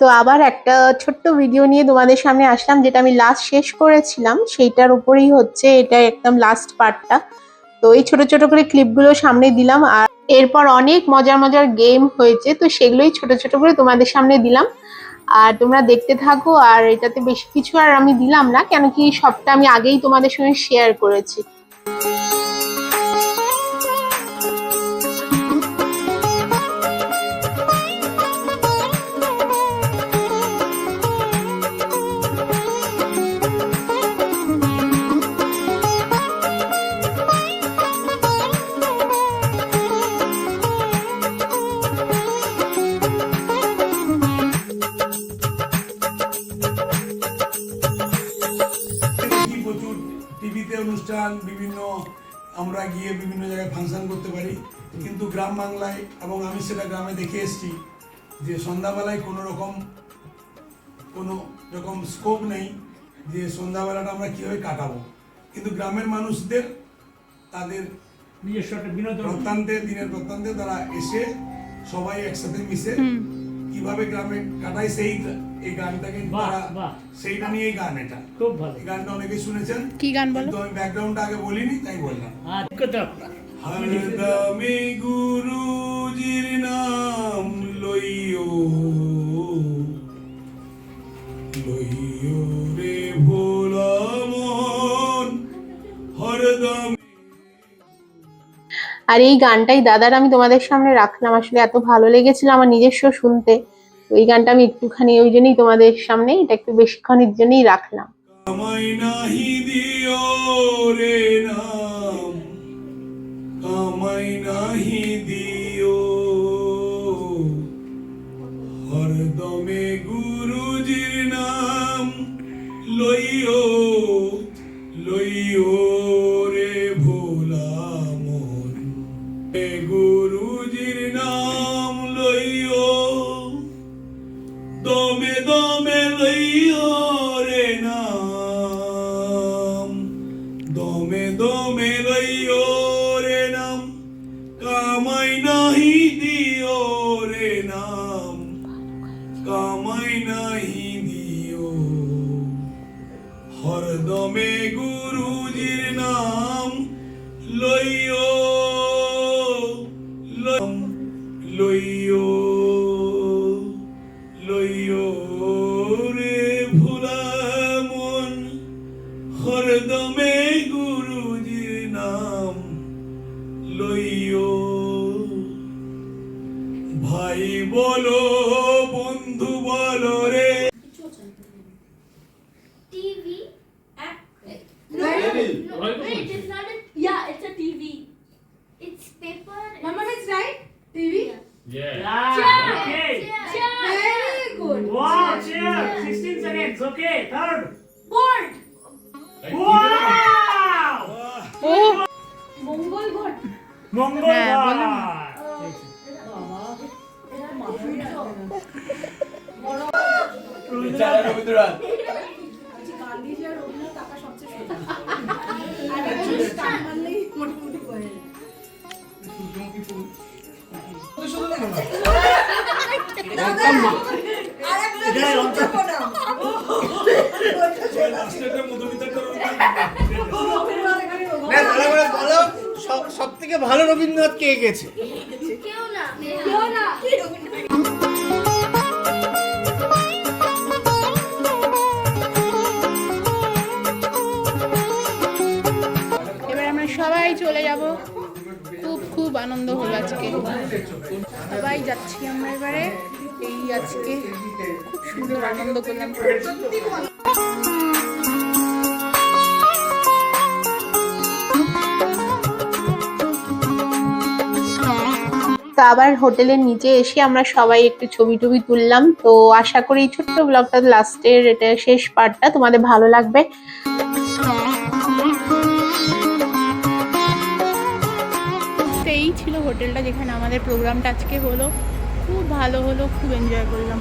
তো আবার একটা ছোট্ট ভিডিও নিয়ে তোমাদের সামনে আসলাম, যেটা আমি লাস্ট শেষ করেছিলাম। সেইটার উপরেই হচ্ছে এটা একদম লাস্ট পার্টটা তো এই ছোট ছোট করে ক্লিপগুলো সামনে দিলাম আর এরপর অনেক মজার মজার গেম হয়েছে, তো সেগুলোই ছোট ছোট করে তোমাদের সামনে দিলাম। আর তোমরা দেখতে থাকো, আর এটাতে বেশি কিছু আর আমি দিলাম না, কেন কি সবটা আমি আগেই তোমাদের সঙ্গে শেয়ার করেছি। অনুষ্ঠান বিভিন্ন আমরা গিয়ে বিভিন্ন জায়গায় ফাংশন করতে পারি। কিন্তু গ্রাম বাংলায় এবং আমি সেটা গ্রামে দেখে এসেছি যে সন্ধ্যাবেলায় কোনো রকম কোনো রকম স্কোপ নেই যে সন্ধ্যাবেলাটা আমরা কীভাবে কাটাবো। কিন্তু গ্রামের মানুষদের তাদের নিজস্ব একটা বিনোদন। প্রত্যান্তে দিনের প্রত্যান্তে তারা এসে সবাই একসাথে মিশে কীভাবে গ্রামে কাটায় সেই এই গানটাকে বাহ, তারা বাহ। সেইটা নিয়েই গান এটা খুব ভালো এই গানটা অনেকে শুনেছেন কি গান বলো কিন্তু আমি ব্যাকগ্রাউন্ডটা আগে বলিনি তাই বললাম আর কথা আপনার। হরদমে গুরুজির নাম লইও লইও রে ভোলা মন হরদম আর এই গানটাই দাদার আমি তোমাদের সামনে রাখলাম। আসলে এত ভালো লেগেছিল আমার নিজস্ব শুনতে। ওই গানটা আমি একটুখানি ওই জন্যই তোমাদের সামনে, এটা একটু বেশিক্ষণের জন্যই রাখলাম। লইও লইও। এ গুরুজির নাম লইও। দমে দমে লইও রে নাম। দমে দমে লইও রে নাম। কামাই নাহি দিও রে নাম। কামাই নাহি দিও। হরদমে গুরুজির নাম লইও। ভাই বলো বন্ধু বলো রে TV. No, no, wait, it's not a. Yeah, it's a TV. It's paper. Mama is right. TV. Yeah, Chair. okay. Chair. Very good. Wow, chair. 16 seconds. Okay, third. Board. Wow! মঙ্গল ঘট গান্ধীজি আর রবীন্দ্রনাথ সবচেয়ে সোজা। আর একটু মারলেই মোটামুটি করে বলো সব থেকে ভালো রবীন্দ্রনাথ কে গেছে? কেউ না। কেউ না। চলে যাব। খুব খুব আনন্দ হলো আজকে। সবাই যাচ্ছি আমরা এবারে। এই আজকে খুব সুন্দর আনন্দ করলাম। আবার হোটেলের নিচে এসে আমরা সবাই একটু ছবি টবি তুললাম। তো আশা করি ছোট্ট ব্লগটা লাস্টের এটা শেষ পার্টটা তোমাদের ভালো লাগবে। হোটেলটা যেখানে আমাদের প্রোগ্রামটা আজকে হলো খুব ভালো হলো খুব এনজয় করলাম।